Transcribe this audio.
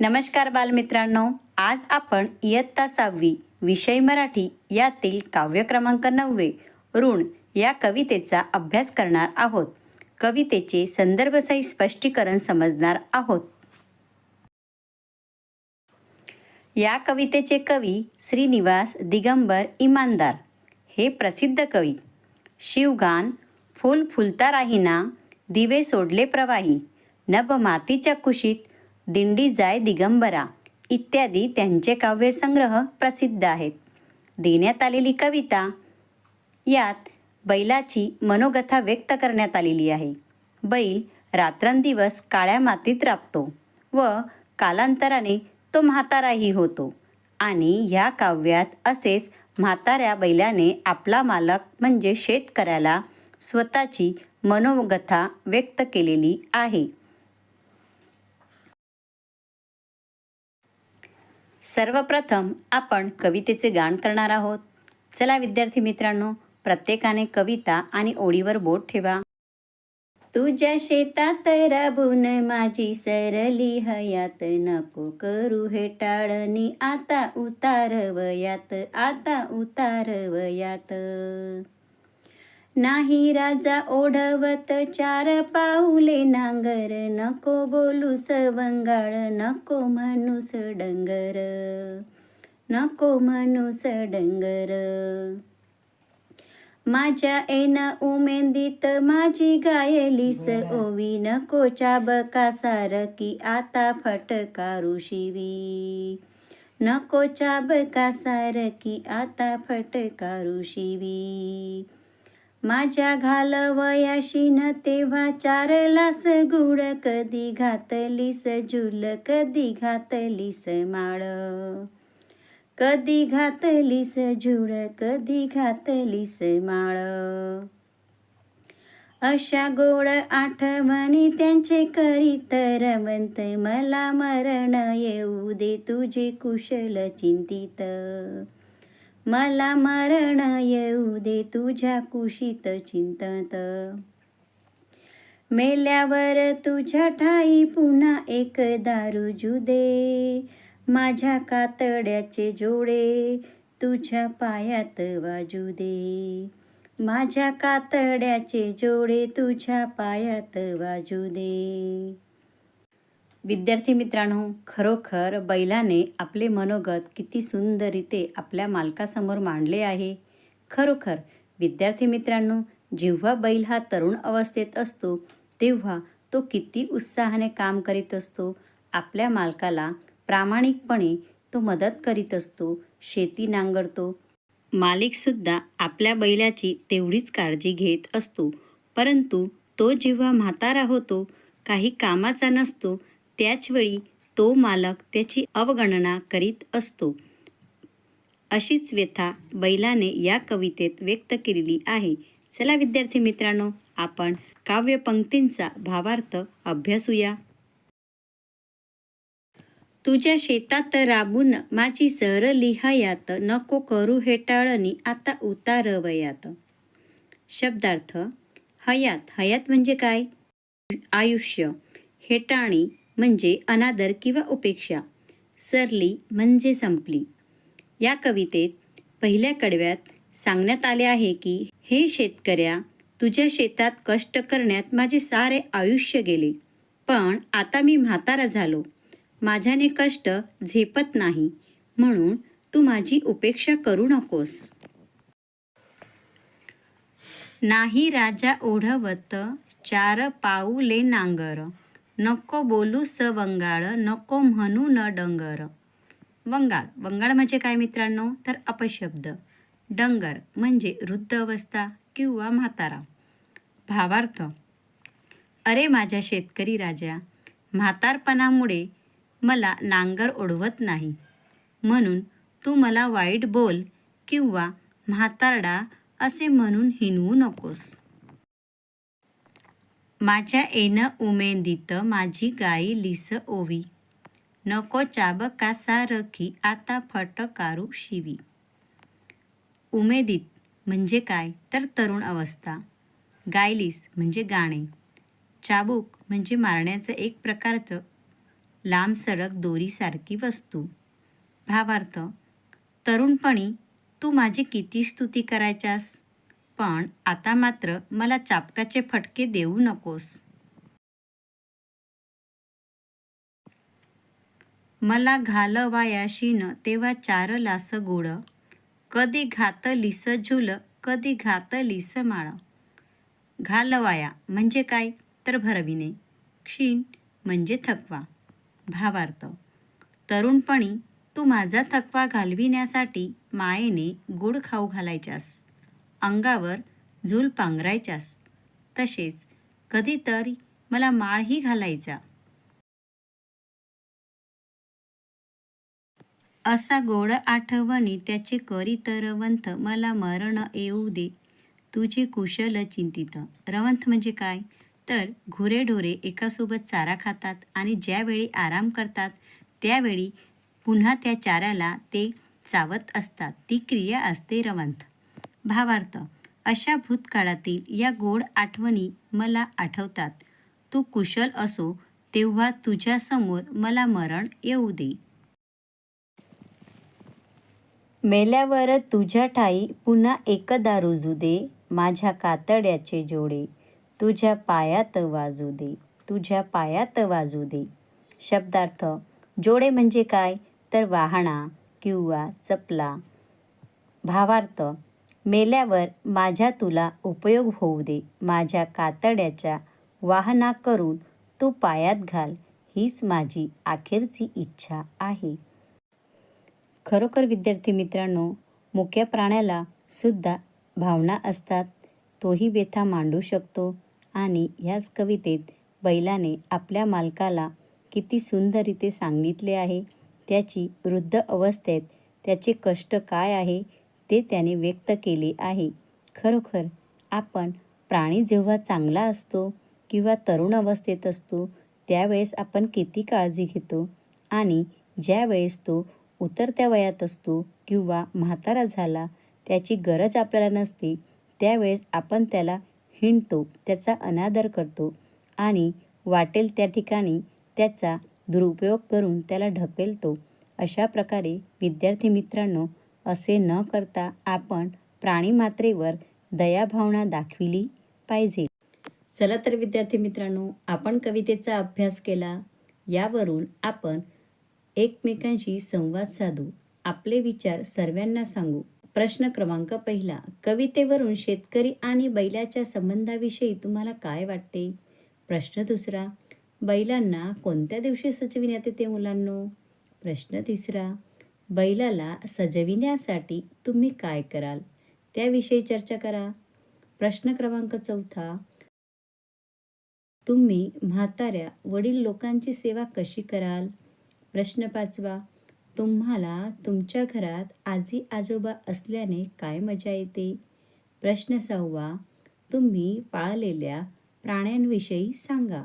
नमस्कार बालमित्रांनो आज आपण इयत्ता सहावी विषय मराठी यातील काव्य क्रमांक नववे ऋण या कवितेचा अभ्यास करणार आहोत. कवितेचे संदर्भसही स्पष्टीकरण समजणार आहोत. या कवितेचे कवी श्रीनिवास दिगंबर इमानदार. हे प्रसिद्ध कवी. शिवगान फुल फुलता राहीना दिवे सोडले प्रवाही. नभ मातीच्या कुशीत दिंडी जाय दिगंबरा इत्यादी त्यांचे काव्यसंग्रह प्रसिद्ध आहेत. देण्यात आलेली कविता यात बैलाची मनोगथा व्यक्त करण्यात आलेली आहे. बैल रात्रंदिवस काळ्या मातीत राबतो व कालांतराने तो म्हाताराही होतो आणि ह्या काव्यात असेच म्हाताऱ्या बैलाने आपला मालक म्हणजे शेतकऱ्याला स्वतःची मनोगथा व्यक्त केलेली आहे. सर्वप्रथम आपण कवितेचे गाण करणार आहोत. चला विद्यार्थी मित्रांनो प्रत्येकाने कविता आणि ओळीवर बोट ठेवा. तुझ्या शेतात राबून माझी सरली हयात नको करू हे टाळणी आता उतार वयात आता उतार वयात नाही राजा ओढवत चार पाऊले नांगर नको बोलू सवंगाळ नको म्हणूस डंगर नको म्हणूस डंगर. माझ्या एन उमेंदीत माझी गायलीस ओवी नको चाबका सारकी आता फटकारू शिवी. नको चाबका सारकी आता फटकारू शिवी. माझ्या घालवयाशी न तेव्हा चारलास गुड कधी घातलीस झुल कधी घातलीस माळ. कधी घातलीस झुळ कधी घातलीस माळ. अशा गोड आठवणी त्यांचे करीत रवंत मला मरण येऊ दे तुझे कुशल चिंतित. मला मरण येऊ दे तुझ्या कुशीत चिंतत. मेल्यावर तुझ्या ठाई पुन्हा एक दारू दे. माझ्या कातड्याचे जोडे तुझ्या पायात वाजू दे. माझ्या कातड्याचे जोडे तुझ्या पायात वाजू दे. विद्यार्थी मित्रांनो खरोखर बैलाने आपले मनोगत किती सुंदररीते आपल्या मालकासमोर मांडले आहे. खरोखर विद्यार्थी मित्रांनो जेव्हा बैल हा तरुण अवस्थेत असतो तेव्हा तो किती उत्साहाने काम करीत असतो. आपल्या मालकाला प्रामाणिकपणे तो मदत करीत असतो शेती नांगरतो. मालिकसुद्धा आपल्या बैलाची तेवढीच काळजी घेत असतो. परंतु तो जेव्हा म्हातारा होतो काही कामाचा नसतो त्याचवेळी तो मालक त्याची अवगणना करीत असतो. अशीच व्यथा बैलाने या कवितेत व्यक्त केलेली आहे. चला विद्यार्थी मित्रांनो आपण काव्यपंक्तींचा भावार्थ अभ्यासूया. तुझ्या शेतात राबून माझी सर लिहायात नको करू हेटाळणी आता उतारवयात शब्दार्थ हयात. हयात म्हणजे काय? आयुष्य. हेटाळणी म्हणजे अनादर किंवा उपेक्षा. सरली म्हणजे संपली. या कवितेत पहिल्या कडव्यात सांगण्यात आले आहे की हे शेतकऱ्या तुझ्या शेतात कष्ट करण्यात माझे सारे आयुष्य गेले. पण आता मी म्हातारा झालो. माझ्याने कष्ट झेपत नाही. म्हणून तू माझी उपेक्षा करू नकोस. नाही राजा ओढवत चार पाऊले नांगर. नको बोलू स वंगाळ नको म्हणू न डंगर. वंगाळ. वंगाळ म्हणजे काय मित्रांनो? तर अपशब्द. डंगर म्हणजे वृद्ध अवस्था किंवा म्हातारा. भावार्थ. अरे माझ्या शेतकरी राजा म्हातारपणामुळे मला नांगर ओढवत नाही. म्हणून तू मला वाईट बोल किंवा म्हातारडा असे म्हणून हिनवू नकोस. माझ्या एन उमेदीत माझी गाई लिस ओवी. नको चाबका सारखी आता फटकारू शिवी. उमेदीत म्हणजे काय? तर तरुण अवस्था. गायलीस म्हणजे गाणे. चाबूक म्हणजे मारण्याचं एक प्रकारचं लांब सडक दोरीसारखी वस्तू. भावार्थ तरुणपणी तू माझी किती स्तुती करायच्यास? पण आता मात्र मला चापकाचे फटके देऊ नकोस. मला घालवायाशीन तेव्हा चार लास गोड कधी घात लिस झुल कधी घात लिस माळ. घालवाया म्हणजे काय? तर भरविणे. क्षीण म्हणजे थकवा. भावार्थ. तरुणपणी तू माझा थकवा घालविण्यासाठी मायेने गोड खाऊ घालायच्यास अंगावर झूल पांघरायच्यास. तसेच कधीतरी मला माळही घालायचा. असा गोड आठवणी त्याचे करीत रवंथ मला मरण येऊ दे. तुझे कुशल चिंतित. रवंथ म्हणजे काय? तर घुरेढोरे एकासोबत चारा खातात आणि ज्यावेळी आराम करतात त्यावेळी पुन्हा त्या चाऱ्याला ते चावत असतात. ती क्रिया असते रवंथ भावार्थ अशा भूतकाळातील या गोड आठवणी मला आठवतात. तू कुशल असो तेव्हा तुझ्यासमोर मला मरण येऊ दे. मेल्यावर तुझ्या ठाई पुन्हा एकदा रुजू दे माझ्या कातड्याचे जोडे. तुझ्या पायात वाजू दे तुझ्या पायात वाजू दे. शब्दार्थ जोडे म्हणजे काय? तर वाहना किंवा चपला भावार्थ मेल्यावर माझ्या तुला उपयोग होऊ दे. माझ्या कातड्याच्या वाहना करून तू पायात घाल. हीच माझी अखेरची इच्छा आहे. खरोखर विद्यार्थी मित्रांनो मुक्या प्राण्याला सुद्धा भावना असतात. तोही व्यथा मांडू शकतो आणि ह्याच कवितेत बैलाने आपल्या मालकाला किती सुंदररीते सांगितले आहे. त्याची वृद्ध अवस्थेत त्याचे कष्ट काय आहे? ते त्याने व्यक्त केले आहे. खरोखर आपण प्राणी जेव्हा चांगला असतो किंवा तरुण अवस्थेत असतो त्यावेळेस आपण किती काळजी घेतो आणि ज्यावेळेस तो उतरत्या वयात असतो किंवा म्हातारा झाला त्याची गरज आपल्याला नसते त्यावेळेस आपण त्याला हिंडतो त्याचा अनादर करतो आणि वाटेल त्या ठिकाणी त्याचा दुरुपयोग करून त्याला ढकलतो. अशा प्रकारे विद्यार्थी मित्रांनो असे न करता आपण प्राणीमात्रेवर दयाभावना दाखविली पाहिजे. चला तर विद्यार्थी मित्रांनो आपण कवितेचा अभ्यास केला. यावरून आपण एकमेकांशी संवाद साधू. आपले विचार सर्वांना सांगू. प्रश्न क्रमांक पहिला. कवितेवरून शेतकरी आणि बैलाच्या संबंधाविषयी तुम्हाला काय वाटते? प्रश्न दुसरा. बैलांना कोणत्या दिवशी सजविण्यात येते मुलांनो? प्रश्न तिसरा. बैलाला सजविण्यासाठी तुम्ही काय कराल? त्याविषयी चर्चा करा. प्रश्न क्रमांक चौथा. तुम्ही म्हाताऱ्या वडील लोकांची सेवा कशी कराल? प्रश्न पाचवा. तुम्हाला तुमच्या घरात आजी आजोबा असल्याने काय मजा येते? प्रश्न सहावा. तुम्ही पाळलेल्या प्राण्यांविषयी सांगा.